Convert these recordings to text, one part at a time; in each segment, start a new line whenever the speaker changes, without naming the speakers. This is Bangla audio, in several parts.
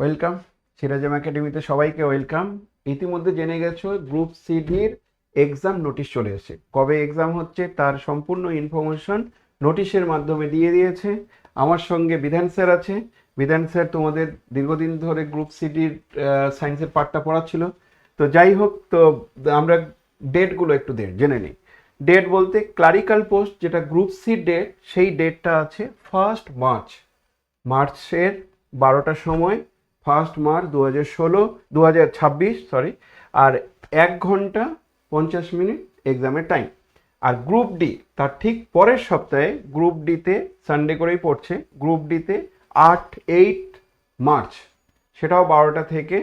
ওয়েলকাম। সিরাজাম একাডেমিতে সবাইকে ওয়েলকাম। ইতিমধ্যে জেনে গেছো, গ্রুপ সিডির এক্সাম নোটিশ চলে এসেছে। কবে এক্সাম হচ্ছে তার সম্পূর্ণ ইনফরমেশন নোটিশের মাধ্যমে দিয়ে দিয়েছে। আমার সঙ্গে বিধান স্যার আছে। বিধান স্যার তোমাদের দীর্ঘদিন ধরে গ্রুপ সিডির সায়েন্সের পার্টটা পড়াচ্ছিল। তো যাই হোক, তো আমরা ডেটগুলো একটু দে- জেনে নিই। ডেট বলতে ক্লারিক্যাল পোস্ট, যেটা গ্রুপ সি ডেট, সেই ডেটটা আছে ফার্স্ট মার্চ। মার্চের বারোটার সময় ফার্স্ট মার্চ দু হাজার ষোলো দু হাজার ছাব্বিশ সরি আর এক ঘণ্টা পঞ্চাশ মিনিট এক্সামের টাইম। আর গ্রুপ ডি, তার ঠিক পরের সপ্তাহে গ্রুপ ডিতে সানডে করেই পড়ছে, গ্রুপ ডিতে আট, এইট মার্চ, সেটাও বারোটা থেকে।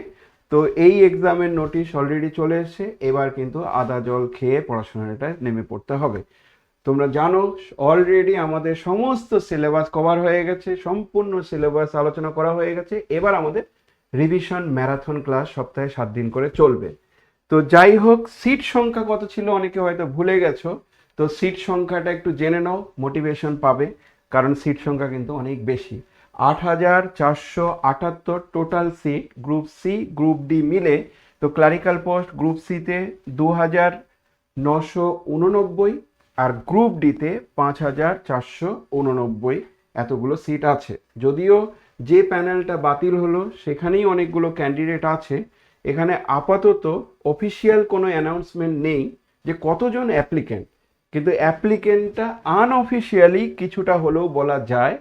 তো এই এক্সামের নোটিশ অলরেডি চলে এসেছে, এবার কিন্তু আদা জল খেয়ে পড়াশোনাটা নেমে পড়তে হবে। তোমরা জানো অলরেডি আমাদের সমস্ত সিলেবাস কভার হয়ে গেছে, সম্পূর্ণ সিলেবাস আলোচনা করা হয়ে গেছে। এবার আমাদের রিভিশন ম্যারাথন ক্লাস সপ্তাহে সাত দিন করে চলবে। তো যাই হোক সিট সংখ্যা কত ছিল অনেকে হয়তো ভুলে গেছো। তো সিট সংখ্যাটা একটু জেনে নাও মোটিভেশন পাবে, কারণ সিট সংখ্যা কিন্তু অনেক বেশি। আট হাজার চারশো আটাত্তর total seat group C group D মিলে, তো ক্লারিক্যাল পোস্ট গ্রুপ সিতে দু হাজার নশো উননব্বই আর গ্রুপ ডিতে পাঁচ হাজার চারশো উননব্বই এতগুলো সিট আছে। যদিও যে প্যানেলটা বাতিল হলো, সেখানেই অনেকগুলো ক্যান্ডিডেট আছে। এখানে আপাতত অফিসিয়াল কোনো অ্যানাউন্সমেন্ট নেই যে কতজন অ্যাপ্লিকেন্ট কিন্তু অ্যাপ্লিকেন্টটা আনঅফিসিয়ালি কিছুটা হলেও বলা যায়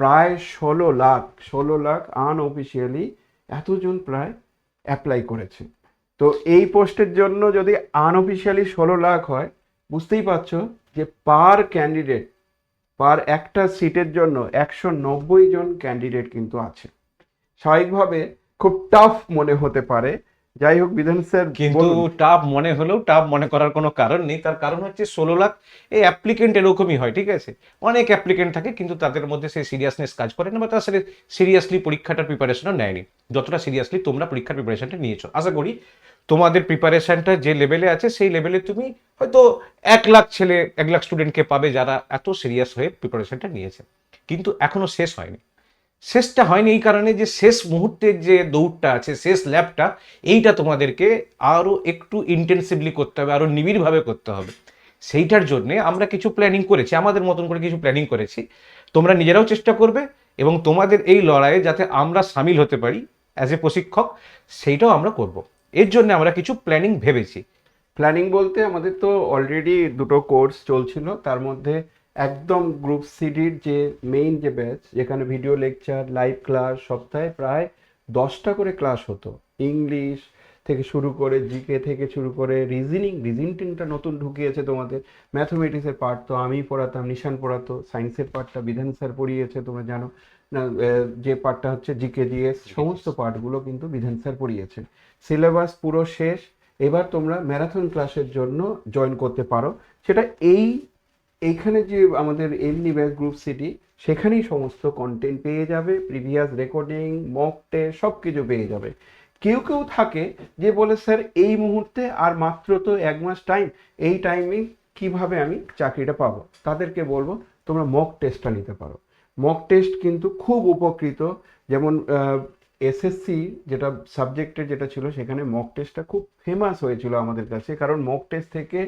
প্রায় ষোলো লাখ ষোলো লাখ আনঅফিসিয়ালি এতজন প্রায় অ্যাপ্লাই করেছে। তো এই পোস্টের জন্য যদি আনঅফিসিয়ালি ষোলো লাখ হয় বুঝতেই পারছ যে পার ক্যান্ডিডেট, পার একটা সিটের জন্য একশো নব্বই জন ক্যান্ডিডেট কিন্তু আছে। স্বাভাবিকভাবে খুব টাফ মনে হতে পারে যাই হোক বিধান স্যার
কিন্তু। টাফ মনে হলেও টাফ মনে করার কোনো কারণ নেই। তার কারণ হচ্ছে ষোলো লাখ এই অ্যাপ্লিকেন্ট এরকমই হয় ঠিক আছে? অনেক অ্যাপ্লিকেন্ট থাকে কিন্তু তাদের মধ্যে সেই সিরিয়াসনেস কাজ করে না বা তারা সিরিয়াসলি পরীক্ষাটার প্রিপারেশনও নেয়নি। যতটা সিরিয়াসলি তোমরা পরীক্ষার প্রিপারেশনটা নিয়েছো। আশা করি তোমাদের প্রিপারেশনটা যে লেভেলে আছে সেই লেভেলে তুমি হয়তো এক লাখ ছেলে এক লাখ স্টুডেন্টকে পাবে যারা এত সিরিয়াস হয়ে প্রিপারেশনটা নিয়েছে। কিন্তু এখনও শেষ হয়নি। শেষটা হয়নি এই কারণে যে শেষ মুহূর্তের যে দৌড়টা আছে, শেষ ল্যাবটা এইটা তোমাদেরকে আরও একটু ইন্টেন্সিভলি করতে হবে আরও নিবিড়ভাবে করতে হবে। সেইটার জন্যে আমরা কিছু প্ল্যানিং করেছি, আমাদের মতন করে কিছু প্ল্যানিং করেছি। তোমরা নিজেরাও চেষ্টা করবে এবং তোমাদের এই লড়াইয়ে যাতে আমরা সামিল হতে পারি অ্যাজ এ প্রশিক্ষক, সেইটাও আমরা করব। এর জন্য আমরা কিছু প্ল্যানিং ভেবেছি।
প্ল্যানিং বলতে আমাদের তো অলরেডি দুটো কোর্স চলছিল, তার মধ্যে একদম গ্রুপ সিডির যে মেইন যে ব্যাচ যেখানে ভিডিও লেকচার লাইভ ক্লাস সপ্তাহে প্রায় দশটা করে ক্লাস হতো। ইংলিশ থেকে শুরু করে জিকে থেকে শুরু করে রিজনিং রিজনিংটা নতুন ঢুকিয়েছে তোমাদের। ম্যাথমেটিক্সের পার্ট তো আমি পড়াতাম নিশান পড়াতো সায়েন্সের পার্টটা বিধান স্যার পড়িয়েছে তোমরা জানো। না যে পার্টটা হচ্ছে জিকে জিএস সমস্ত পার্টগুলো কিন্তু বিধান স্যার পড়িয়েছে। সিলেবাস পুরো শেষ এবার তোমরা ম্যারাথন ক্লাসের জন্য জয়েন করতে পারো। সেটা এই এইখানে যে আমাদের এমনি ব্যাচ গ্রুপ সিটি সেখানেই সমস্ত কন্টেন্ট পেয়ে যাবে প্রিভিয়াস রেকর্ডিং মক টেস্ট সব কিছু পেয়ে যাবে। কেউ কেউ থাকে যে বলে, স্যার, এই মুহূর্তে আর মাত্র তো এক মাস টাইম এই টাইমে কীভাবে আমি চাকরিটা পাবো? তাদেরকে বলব, তোমরা মক টেস্টটা নিতে পারো। মক টেস্ট কিন্তু খুব উপকৃত, যেমন এসএসসি যেটা সাবজেক্টের যেটা ছিল, সেখানে মক টেস্টটা খুব ফেমাস হয়েছিল আমাদের কাছে। কারণ মক টেস্ট থেকে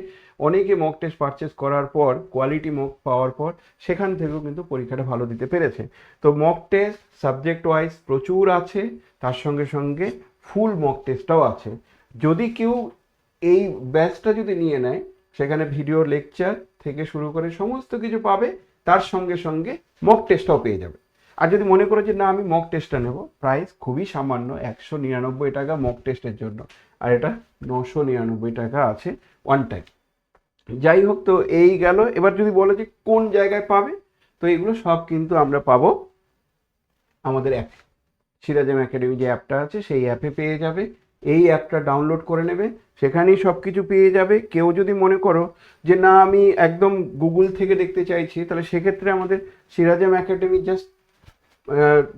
অনেকে মক টেস্ট পারচেস করার পর কোয়ালিটি মক পাওয়ার পর, সেখান থেকেও কিন্তু পরীক্ষাটা ভালো দিতে পেরেছে। তো মক টেস্ট সাবজেক্ট ওয়াইজ প্রচুর আছে, তার সঙ্গে সঙ্গে ফুল মক টেস্টটাও আছে। যদি কেউ এই ব্যাচটা যদি নিয়ে নেয়, সেখানে ভিডিও লেকচার থেকে শুরু করে সমস্ত কিছু পাবে, তার সঙ্গে সঙ্গে মক টেস্টটাও পেয়ে যাবে। আর যদি মনে করো যে না, আমি মক টেস্টটা নেব প্রাইস খুবই সামান্য, একশো নিরানব্বই টাকা মক টেস্টের জন্য। আর এটা নশো নিরানব্বই টাকা আছে ওয়ান টাইম যাই হোক, তো এই গেল। এবার যদি বলো যে কোন জায়গায় পাবে, তো এগুলো সব কিন্তু আমরা পাবো আমাদের অ্যাপ সিরাজাম একাডেমি যে অ্যাপটা আছে, সেই অ্যাপে পেয়ে যাবে। এই অ্যাপটা ডাউনলোড করে নেবে। সেখানেই সব কিছু পেয়ে যাবে। কেউ যদি মনে করো যে না, আমি একদম গুগল থেকে দেখতে চাইছি, তাহলে সেক্ষেত্রে আমাদের Sirajam academy just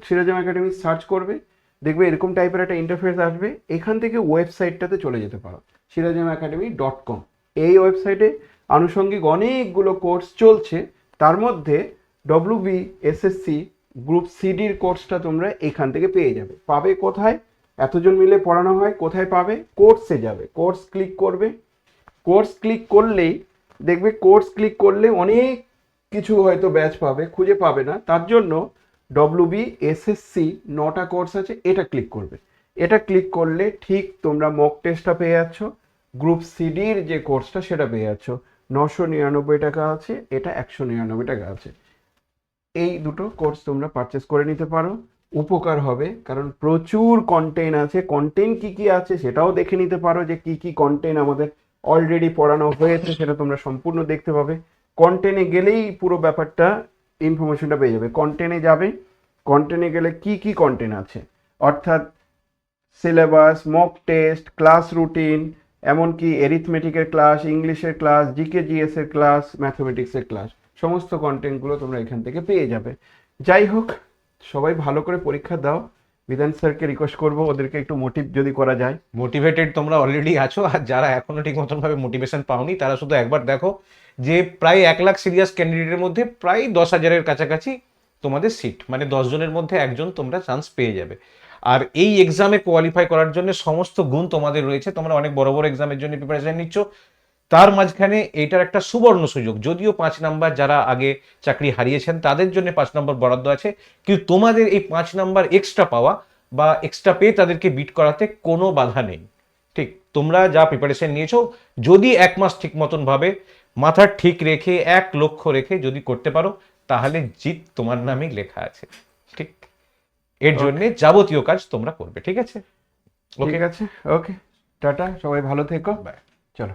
Sirajam academy search করবে, দেখবে এরকম টাইপের একটা ইন্টারফেস আসবে, এখান থেকে ওয়েবসাইটটাতে চলে যেতে পারো, সিরাজাম একাডেমি ডট কম এই ওয়েবসাইটে আনুষঙ্গিক অনেকগুলো কোর্স চলছে, তার মধ্যে ডব্লিউবি এসএসসি গ্রুপ সিডির কোর্সটা তোমরা এখান থেকে পেয়ে যাবে। পাবে কোথায়? এতজন মিলে পড়ানো হয়, কোথায় পাবে? কোর্সে যাবে। কোর্স ক্লিক করবে। কোর্স ক্লিক করলেই দেখবে কোর্স ক্লিক করলে অনেক কিছু হয়তো ব্যাচ পাবে, খুঁজে পাবে না। তার জন্য ডব্লিউবি এসএসসি নটা কোর্স আছে, এটা ক্লিক করবে। এটা ক্লিক করলে ঠিক তোমরা মক টেস্টটা পেয়ে যাচ্ছ। গ্রুপ সিডির যে কোর্সটা সেটা পেয়ে যাচ্ছ। নশো নিরানব্বই টাকা আছে, এটা একশো নিরানব্বই টাকা আছে। এই দুটো কোর্স তোমরা পারচেস করে নিতে পারো। উপকার হবে, কারণ প্রচুর কন্টেন্ট আছে। কন্টেন্ট কি কি আছে, সেটাও দেখে নিতে পারো যে কি কি কন্টেন্ট আমাদের অলরেডি পড়ানো হয়েছে, সেটা তোমরা সম্পূর্ণ দেখতে পাবে। কন্টেন্টে গেলেই পুরো ব্যাপারটা ইনফরমেশনটা পেয়ে যাবে। কন্টেনে যাবে। কন্টেনে গেলে কি কি কন্টেন্ট আছে? অর্থাৎ syllabus mock test class routine এমনকি এরিথমেটিকের ক্লাস ইংলিশের ক্লাস জিকে জিএসের ক্লাস ম্যাথমেটিক্সের ক্লাস সমস্ত কন্টেন্টগুলো তোমরা এখান থেকে পেয়ে যাবে। যাই হোক, সবাই ভালো করে পরীক্ষা দাও। বিধান স্যারকে রিকোয়েস্ট করব, ওদেরকে একটু মোটিভ যদি করা যায়।
মোটিভেটেড তোমরা অলরেডি আছো, আর যারা এখনও ঠিক মতন ভাবে মোটিভেশন পাওনি, তারা শুধু একবার দেখো যে প্রায় এক লাখ সিরিয়াস ক্যান্ডিডেটের মধ্যে প্রায় দশ হাজারের কাছাকাছি তোমাদের সিট মানে দশ জনের মধ্যে একজন তোমরা চান্স পেয়ে যাবে। আর এই এক্সামে কোয়ালিফাই করার জন্য সমস্ত গুণ তোমাদের রয়েছে, তোমরা অনেক বড় বড় এক্সামের জন্য প্রিপারেশন নিচ্ছ। তার মাঝখানে এইটার একটা সুবর্ণ সুযোগ। যদিও পাঁচ নাম্বার যারা আগে চাকরি হারিয়েছেন তাদের জন্য পাঁচ নম্বর বরাদ্দ আছে। কিন্তু তোমাদের এই পাঁচ নাম্বার এক্সট্রা পাওয়া বা এক্সট্রা পেয়ে তাদেরকে বিট করাতে কোনো বাধা নেই। ঠিক তোমরা যা প্রিপারেশন নিয়েছো যদি এক মাস ঠিক মতন ভাবে মাথা ঠিক রেখে এক লক্ষ্য রেখে যদি করতে পারো তাহলে জিত তোমার নামেই লেখা আছে। ঠিক এর জন্য যাবতীয় কাজ তোমরা করবে। ঠিক আছে?
ঠিক? আছে। ওকে টাটা সবাই ভালো থেকো।
বাই
চলো।